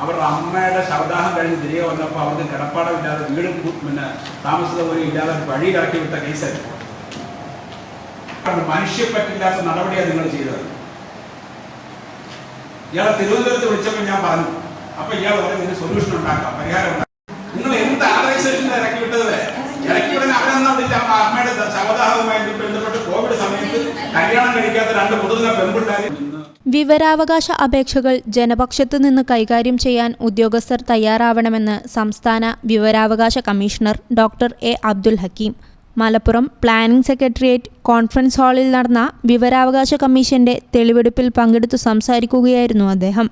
അവരുടെ അമ്മയുടെ ശവദാഹം കഴിഞ്ഞ് തിരികെ വന്നപ്പോൾ അവർക്ക് കിടപ്പാടമില്ലാതെ വീടും പിന്നെ താമസ പോലും ഇല്ലാതെ വഴി ഇറക്കി വിട്ട കേസായിരുന്നു. മനുഷ്യപ്പറ്റില്ലാത്ത നടപടിയാണ് നിങ്ങൾ ചെയ്തത്. ഇയാളെ തിരുവനന്തപുരത്ത് വിളിച്ചപ്പോൾ ഞാൻ പറഞ്ഞു അപ്പൊ ഇയാൾ പറഞ്ഞു ഇതിന് സൊല്യൂഷൻ ഉണ്ടാക്കാം പരിഹാരം നിങ്ങൾ എന്ത് ആർഗനൈസേഷൻ ഇറക്കി വിട്ടത്? ഇറക്കി വിടുന്ന അവരെന്നാ വിളിച്ച അമ്മയുടെ ശവദാഹവുമായി ബന്ധപ്പെട്ട് കോവിഡ് സമയത്ത് കല്യാണം വിവരാവകാശ അപേക്ഷകൾ ജനപക്ഷത്തു നിന്ന് കൈകാര്യം ചെയ്യാൻ ഉദ്യോഗസ്ഥർ തയ്യാറാവണമെന്ന് സംസ്ഥാന വിവരാവകാശ commissioner doctor A Abdul Hakeem. Malappuram planning secretariat conference ഹാളിൽ നടന്ന വിവരാവകാശ കമ്മീഷന്റെ തെളിവെടുപ്പിൽ പങ്കെടുത്തു സംസാരിക്കുകയായിരുന്നു അദ്ദേഹം.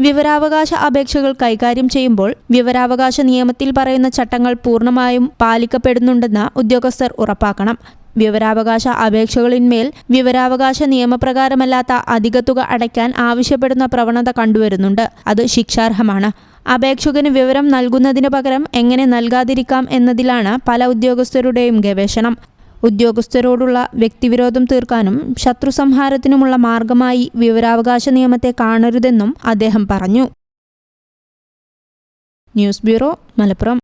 വിവരാവകാശ അപേക്ഷകൾ കൈകാര്യം ചെയ്യുമ്പോൾ വിവരാവകാശ നിയമത്തിൽ പറയുന്ന ചട്ടങ്ങൾ പൂർണമായും പാലിക്കപ്പെടുന്നുണ്ടെന്ന് ഉദ്യോഗസ്ഥർ ഉറപ്പാക്കണം. വിവരാവകാശ അപേക്ഷകളിന്മേൽ വിവരാവകാശ നിയമപ്രകാരമല്ലാത്ത അധിക തുക അടയ്ക്കാൻ ആവശ്യപ്പെടുന്ന പ്രവണത കണ്ടുവരുന്നുണ്ട്. അത് ശിക്ഷാർഹമാണ്. അപേക്ഷകന് വിവരം നൽകുന്നതിന് പകരം എങ്ങനെ നൽകാതിരിക്കാം എന്നതിലാണ് പല ഉദ്യോഗസ്ഥരുടെയും ഗവേഷണം. ഉദ്യോഗസ്ഥരോടുള്ള വ്യക്തിവിരോധം തീർക്കാനും ശത്രു സംഹാരത്തിനുമുള്ള മാർഗമായി വിവരാവകാശ നിയമത്തെ കാണരുതെന്നും അദ്ദേഹം പറഞ്ഞു. News bureau Malappuram.